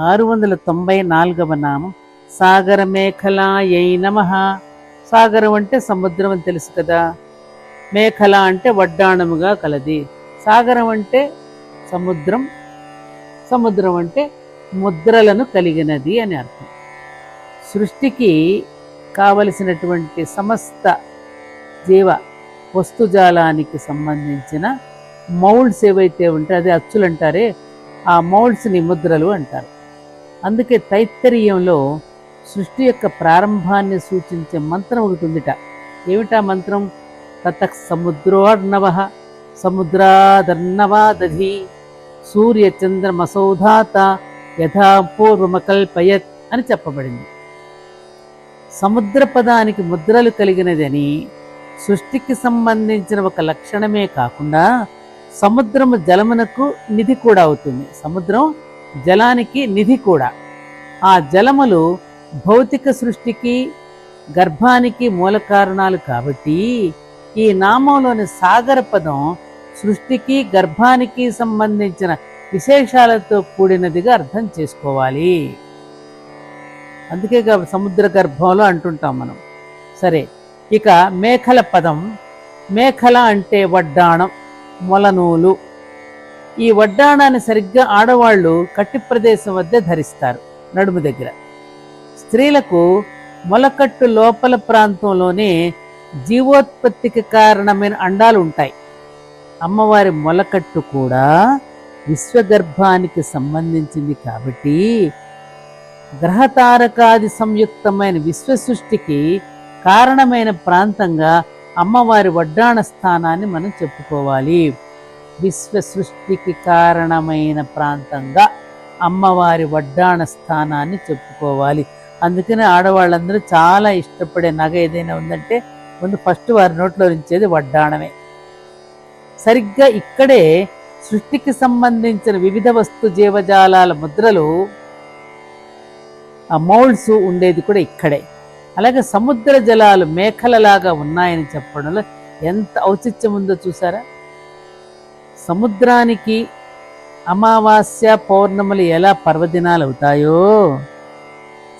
ఆరు వందల తొంభై నాలుగవ నామం సాగర మేఖలాయై నమ. సాగరం అంటే సముద్రం అని తెలుసు కదా. మేఖల అంటే వడ్డాణముగా కలది. సాగరం అంటే సముద్రం సముద్రం అంటే ముద్రలను కలిగినది అని అర్థం. సృష్టికి కావలసినటువంటి సమస్త జీవ వస్తుజాలానికి సంబంధించిన మౌల్డ్స్ ఏవైతే ఉంటాయో అదే అచ్చులు అంటారే ఆ మౌల్డ్స్ని ముద్రలు అంటారు. అందుకే తైత్తరీయంలో సృష్టి యొక్క ప్రారంభాన్ని సూచించే మంత్రం ఒకటి ఉందిట. ఏమిటా మంత్రం? తత సముద్రోర్ణవ సముద్రాదర్ణవాదధి సూర్య చంద్రమసౌధాత యథా అని చెప్పబడింది. సముద్ర పదానికి ముద్రలు కలిగినదని సృష్టికి సంబంధించిన ఒక లక్షణమే కాకుండా సముద్రము జలమునకు నిధి కూడా అవుతుంది. సముద్రం జలానికి నిధి కూడా. ఆ జలములు భౌతిక సృష్టికి గర్భానికి మూల కారణాలు కాబట్టి ఈ నామంలోని సాగర పదం సృష్టికి గర్భానికి సంబంధించిన విశేషాలతో కూడినదిగా అర్థం చేసుకోవాలి. అందుకే సముద్ర గర్భంలో అంటుంటాం మనం. సరే ఇక మేఖల పదం. మేఖల అంటే వడ్డాణం మొలనూలు ఈ వడ్డాణాన్ని సరిగ్గా ఆడవాళ్ళు కట్టి ప్రదేశం వద్ద ధరిస్తారు నడుము దగ్గర. స్త్రీలకు మొలకట్టు లోపల ప్రాంతంలోనే జీవోత్పత్తికి కారణమైన అండాలు ఉంటాయి. అమ్మవారి మొలకట్టు కూడా విశ్వగర్భానికి సంబంధించింది కాబట్టి గ్రహతారకాది సంయుక్తమైన విశ్వ సృష్టికి కారణమైన ప్రాంతంగా అమ్మవారి వడ్డాణ స్థానాన్ని మనం చెప్పుకోవాలి. విశ్వ సృష్టికి కారణమైన ప్రాంతంగా అమ్మవారి వడ్డాణ స్థానాన్ని చెప్పుకోవాలి. అందుకనే ఆడవాళ్ళందరూ చాలా ఇష్టపడే నగ ఏదైనా ఉందంటే ముందు ఫస్ట్ వారి నోట్లో నుంచేది వడ్డాణమే. సరిగ్గా ఇక్కడే సృష్టికి సంబంధించిన వివిధ వస్తు జీవజాలాల ముద్రలు ఆ మౌల్డ్స్ ఉండేది కూడా ఇక్కడే. అలాగే సముద్ర జలాలు మేఖలలాగా ఉన్నాయని చెప్పడంలో ఎంత ఔచిత్యం ఉందో చూసారా? సముద్రానికి అమావాస్య పౌర్ణములు ఎలా పర్వదినాలు అవుతాయో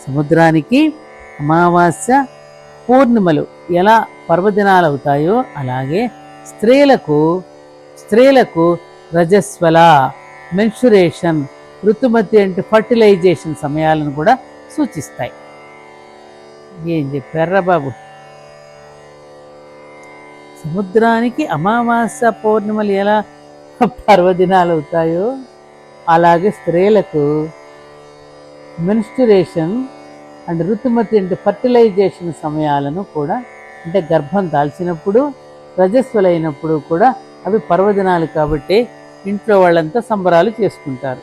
సముద్రానికి అమావాస్య పూర్ణిమలు ఎలా పర్వదినాలు అవుతాయో అలాగే స్త్రీలకు స్త్రీలకు రజస్వల మెన్సురేషన్ ఋతుమతి అంటే ఫర్టిలైజేషన్ సమయాలను కూడా సూచిస్తాయి. ఏం చెప్పారా బాబు? సముద్రానికి అమావాస్య పౌర్ణిమలు ఎలా పర్వదినాలు అవుతాయో అలాగే స్త్రీలకు మెన్స్టురేషన్ అండ్ ఋతుమతి అంటే ఫర్టిలైజేషన్ సమయాలను కూడా అంటే గర్భం దాల్చినప్పుడు రజస్వలైనప్పుడు కూడా అవి పర్వదినాలు కాబట్టి ఇంట్లో వాళ్ళంతా సంబరాలు చేసుకుంటారు.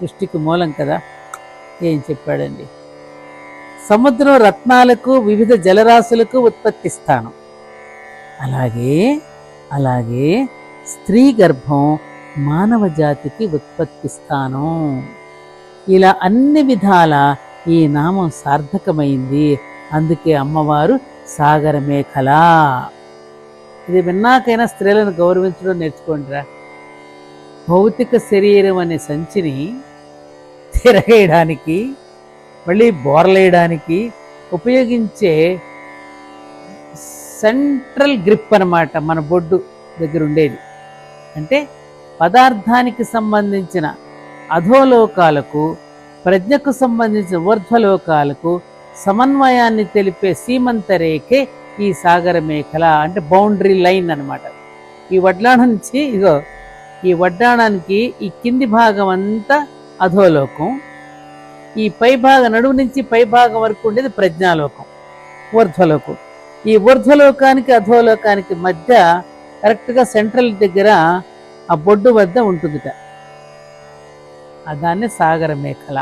సృష్టికి మూలం కదా? ఏం చెప్పాడండి? సముద్రం రత్నాలకు వివిధ జలరాశులకు ఉత్పత్తి స్థానం. అలాగే అలాగే స్త్రీ గర్భం మానవ జాతికి ఉత్పత్తి స్థానం. ఇలా అన్ని విధాల ఈ నామం సార్థకమైంది. అందుకే అమ్మవారు సాగరమే మేఖల ఇది విన్నాకైనా స్త్రీలను గౌరవించడం నేర్చుకోండిరా. భౌతిక శరీరం అనే సంచిని తిరగేయడానికి మళ్ళీ బోర్లేయడానికి ఉపయోగించే సెంట్రల్ గ్రిప్ అన్నమాట మన బొడ్డు దగ్గర ఉండేది. అంటే పదార్థానికి సంబంధించిన అధోలోకాలకు ప్రజ్ఞకు సంబంధించిన ఊర్ధ్వలోకాలకు సమన్వయాన్ని తెలిపే సీమంత రేఖే ఈ సాగర మేఖల అంటే బౌండరీ లైన్ అన్నమాట. ఈ వడ్లాణం నుంచి ఇగో ఈ వడ్డాణానికి ఈ కింది భాగం అంతా అధోలోకం ఈ పై భాగం నడుము నుంచి పై భాగం వరకు ఉండేది ప్రజ్ఞాలోకం ఊర్ధ్వలోకం. ఈ ఊర్ధ్వలోకానికి అధోలోకానికి మధ్య కరెక్ట్గా సెంట్రల్ దగ్గర ఆ బొడ్డు వద్ద ఉంటుందిట. దాన్ని సాగర మేఖల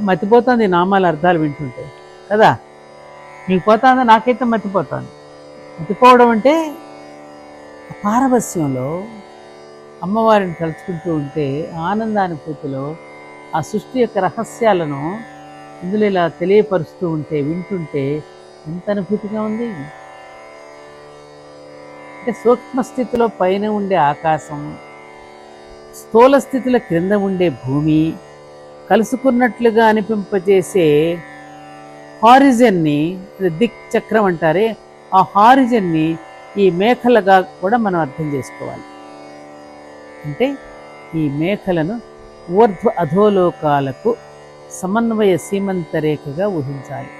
మతిపోతుంది నామాల అర్థాలు వింటుంటే. కదా? నీకు పోతుంది? నాకైతే మతిపోతుంది. మతిపోవడం అంటే పారవస్యంలో అమ్మవారిని తలుచుకుంటూ ఉంటే ఆనందానుభూతిలో ఆ సృష్టి యొక్క రహస్యాలను ఇందులో ఇలా తెలియపరుస్తూ ఉంటే వింటుంటే ఎంత అనుభూతిగా ఉంది? అంటే సూక్ష్మ స్థితిలో పైన ఉండే ఆకాశం స్థూల స్థితిలో క్రింద ఉండే భూమి కలుసుకున్నట్లుగా అనిపింపజేసే హారిజన్ని దిక్చక్రం అంటారే ఆ హారిజన్ని ఈ మేఖలుగా కూడా మనం అర్థం చేసుకోవాలి. అంటే ఈ మేఖలను ఊర్ధ్వ అధోలోకాలకు సమన్వయ సీమంత రేఖగా ఊహించాలి.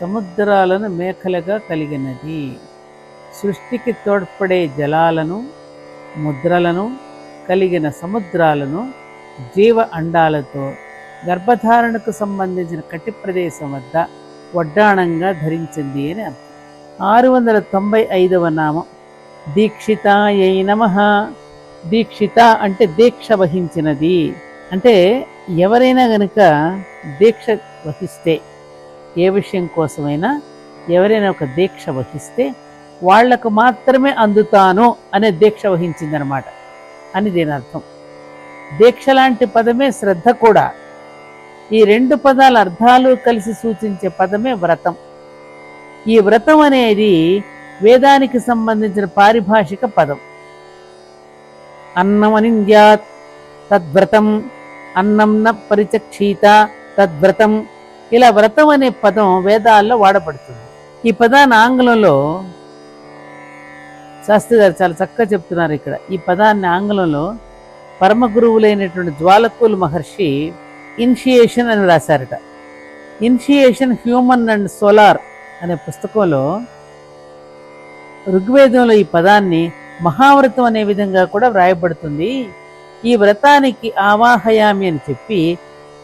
సముద్రాలను మేఖలుగా కలిగినది. సృష్టికి తోడ్పడే జలాలను ముద్రలను కలిగిన సముద్రాలను జీవ అండాలతో గర్భధారణకు సంబంధించిన కటి ప్రదేశం వద్ద వడ్డాణంగా ధరించింది అని అర్థం. ఆరు వందల తొంభై ఐదవ నామం. దీక్షితాయై నమ. దీక్షిత అంటే దీక్ష వహించినది. అంటే ఎవరైనా గనుక దీక్ష వహిస్తే ఏ విషయం కోసమైనా ఎవరైనా ఒక దీక్ష వహిస్తే వాళ్ళకు మాత్రమే అందుతాను అనే దీక్ష వహించిందనమాట. అని దీని అర్థం. దీక్ష లాంటి పదమే శ్రద్ధ కూడా. ఈ రెండు పదాల అర్థాలు కలిసి సూచించే పదమే వ్రతం. ఈ వ్రతం అనేది వేదానికి సంబంధించిన పారిభాషిక పదం. అన్నమనింద్యాత్ తద్వ్రతం. అన్నం న పరిచక్షీత తద్వ్రతం. ఇలా వ్రతం అనే పదం వేదాల్లో వాడబడుతుంది. ఈ పదాన్ని ఆంగ్లంలో శాస్త్రి గారు చాలా చక్కగా చెప్తున్నారు ఇక్కడ. ఈ పదాన్ని ఆంగ్లంలో పరమ గురువులైనటువంటి జ్వాలకూలు మహర్షి ఇన్షియేషన్ అని రాశారట. ఇన్షియేషన్ హ్యూమన్ అండ్ సోలార్ అనే పుస్తకంలో ఋగ్వేదంలో ఈ పదాన్ని మహావ్రతం అనే విధంగా కూడా వ్రాయబడుతుంది. ఈ వ్రతానికి ఆవాహయామి అని చెప్పి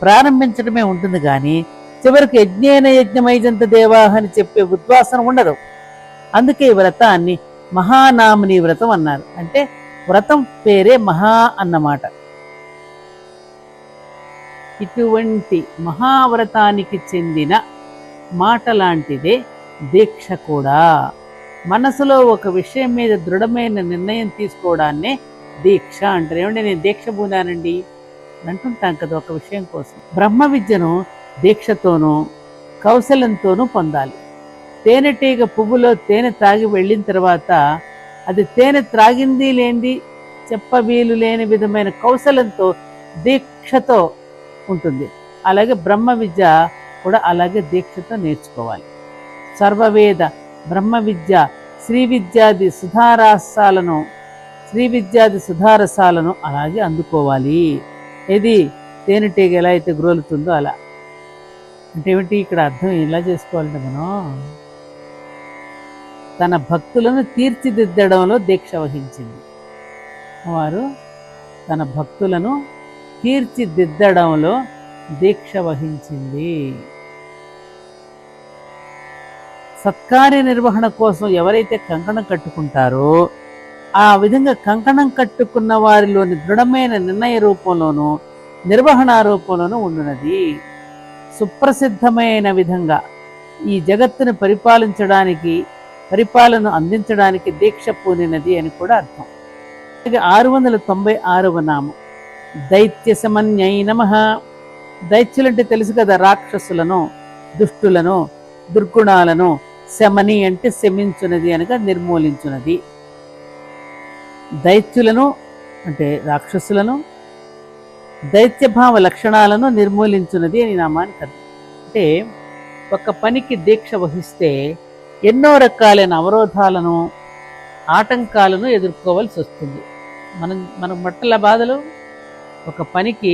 ప్రారంభించడమే ఉంటుంది కానీ చివరికి యజ్ఞేన యజ్ఞమైజంత దేవాహ అని చెప్పే ఉద్వాసన ఉండదు. అందుకే ఈ వ్రతాన్ని మహానామిని వ్రతం అన్నారు. అంటే వ్రతం పేరే మహా అన్నమాట. ఇటువంటి మహావ్రతానికి చెందిన మాట లాంటిదే దీక్ష కూడా. మనసులో ఒక విషయం మీద దృఢమైన నిర్ణయం తీసుకోవడాన్నే దీక్ష అంటారు. ఏమంటే నేను దీక్ష పూనానండి అంటుంటాం కదా ఒక విషయం కోసం. బ్రహ్మ విద్యను దీక్షతోనూ కౌశలంతోనూ పొందాలి. తేనెటీగ పువ్వులో తేనె త్రాగి వెళ్ళిన తర్వాత అది తేనె త్రాగింది లేనిది చెప్పవీలు లేని విధమైన కౌశలంతో దీక్షతో ఉంటుంది. అలాగే బ్రహ్మ విద్య కూడా అలాగే దీక్షతో నేర్చుకోవాలి. సర్వవేద బ్రహ్మ విద్య శ్రీ విద్యాది సుధారసాలను శ్రీ విద్యాది సుధారసాలను అలాగే అందుకోవాలి. ఇది తేనెటీగ ఎలా అయితే గ్రోలుతుందో అలా. అంటే ఏమిటి? ఇక్కడ అర్థం ఎలా చేసుకోవాలంటే మనం తన భక్తులను తీర్చిదిద్దడంలో దీక్ష వహించింది. వారు తన భక్తులను తీర్చిదిద్దడంలో దీక్ష వహించింది. సత్కార్య నిర్వహణ కోసం ఎవరైతే కంకణం కట్టుకుంటారో ఆ విధంగా కంకణం కట్టుకున్న వారిలోని దృఢమైన నిర్ణయ రూపంలోనూ నిర్వహణ రూపంలోనూ ఉండునది. సుప్రసిద్ధమైన విధంగా ఈ జగత్తును పరిపాలించడానికి పరిపాలన అందించడానికి దీక్ష పూనినది అని కూడా అర్థం. ఇది ఆరు వందల తొంభై ఆరవ నామం. దైత్య సమన్యై నమ. దైత్యులంటే తెలుసు కదా రాక్షసులను దుష్టులను దుర్గుణాలను. శమని అంటే శమించునది అనగా నిర్మూలించునది. దైత్యులను అంటే రాక్షసులను దైత్యభావ లక్షణాలను నిర్మూలించున్నది అని నామానికి అర్థం. అంటే ఒక పనికి దీక్ష వహిస్తే ఎన్నో రకాలైన అవరోధాలను ఆటంకాలను ఎదుర్కోవాల్సి వస్తుంది. మనం మన మట్టల బాధలు ఒక పనికి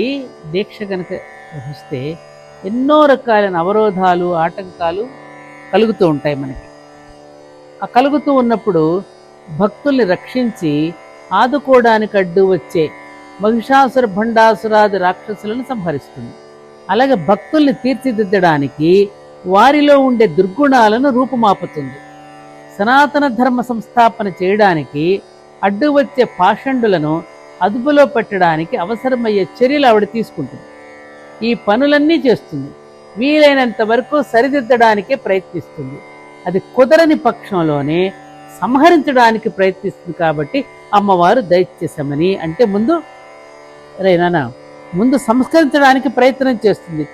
దీక్ష కనుక వహిస్తే ఎన్నో రకాలైన అవరోధాలు ఆటంకాలు కలుగుతూ ఉంటాయి మనకి. ఆ కలుగుతూ ఉన్నప్పుడు భక్తుల్ని రక్షించి ఆదుకోవడానికి అడ్డు వచ్చే మహిషాసుర భండాసురాది రాక్షసులను సంహరిస్తుంది. అలాగే భక్తుల్ని తీర్చిదిద్దడానికి వారిలో ఉండే దుర్గుణాలను రూపుమాపుతుంది. సనాతన ధర్మ సంస్థాపన చేయడానికి అడ్డు వచ్చే పాషండులను అదుపులో పెట్టడానికి అవసరమయ్యే చర్యలు ఆవిడ తీసుకుంటుంది. ఈ పనులన్నీ చేస్తుంది. వీలైనంత వరకు సరిదిద్దడానికే ప్రయత్నిస్తుంది. అది కుదరని పక్షంలోనే సంహరించడానికి ప్రయత్నిస్తుంది కాబట్టి అమ్మవారు దైత్యశమని అంటే ముందు రేనా ముందు సంస్కరించడానికి ప్రయత్నం చేస్తుంది.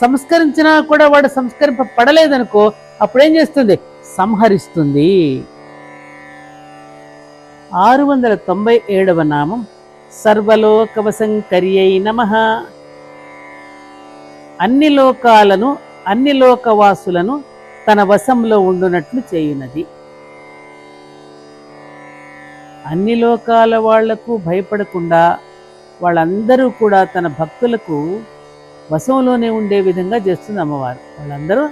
సంస్కరించినా కూడా వాడు సంస్కరింపబడలేదనుకో అప్పుడేం చేస్తుంది? సంహరిస్తుంది. ఆరు వందల తొంభై ఏడవ నామం. సర్వలోకవశంకర్యై నమ. అన్ని లోకాలను అన్ని లోకవాసులను తన వశంలో ఉండునట్లు చేయునది. అన్ని లోకాల వాళ్ళకు భయపడకుండా వాళ్ళందరూ కూడా తన భక్తులకు వశంలోనే ఉండే విధంగా చేస్తుంది అమ్మవారు. వాళ్ళందరూ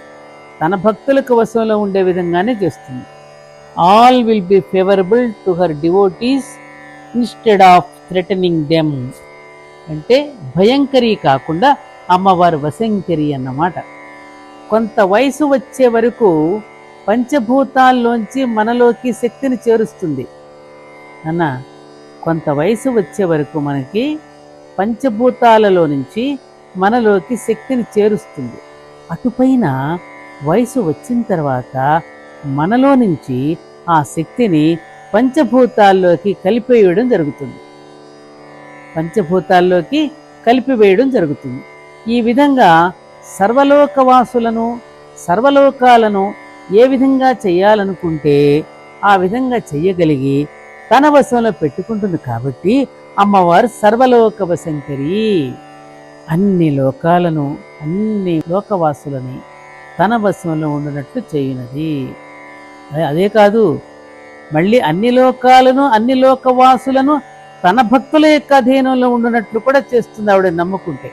తన భక్తులకు వశంలో ఉండే విధంగానే చేస్తుంది. All will be favourable to her devotees instead of threatening them అంటే భయంకరి కాకుండా అమ్మవారు వశంకరి అన్నమాట. కొంత వయసు వచ్చే వరకు పంచభూతాల్లోంచి మనలోకి శక్తిని చేరుస్తుంది. అన్న కొంత వయసు వచ్చే వరకు మనకి పంచభూతాలలో నుంచి మనలోకి శక్తిని చేరుస్తుంది. అటుపైన వయసు వచ్చిన తర్వాత మనలో నుంచి ఆ శక్తిని పంచభూతాల్లోకి కలిపేయడం జరుగుతుంది. పంచభూతాల్లోకి కలిపివేయడం జరుగుతుంది. ఈ విధంగా సర్వలోకవాసులను సర్వలోకాలను ఏ విధంగా చేయాలనుకుంటే ఆ విధంగా చెయ్యగలిగి తన వశంలో పెట్టుకుంటుంది కాబట్టి అమ్మవారు సర్వలోకవశంకరి. అన్ని లోకాలను అన్ని లోకవాసులని తన వశంలో ఉండినట్లు చేయునది. అదే- అదే కాదు మళ్ళీ అన్ని లోకాలను అన్ని లోకవాసులను తన భక్తుల యొక్క అధీనంలో ఉండినట్లు కూడా చేస్తుంది ఆవిడ నమ్ముకుంటే.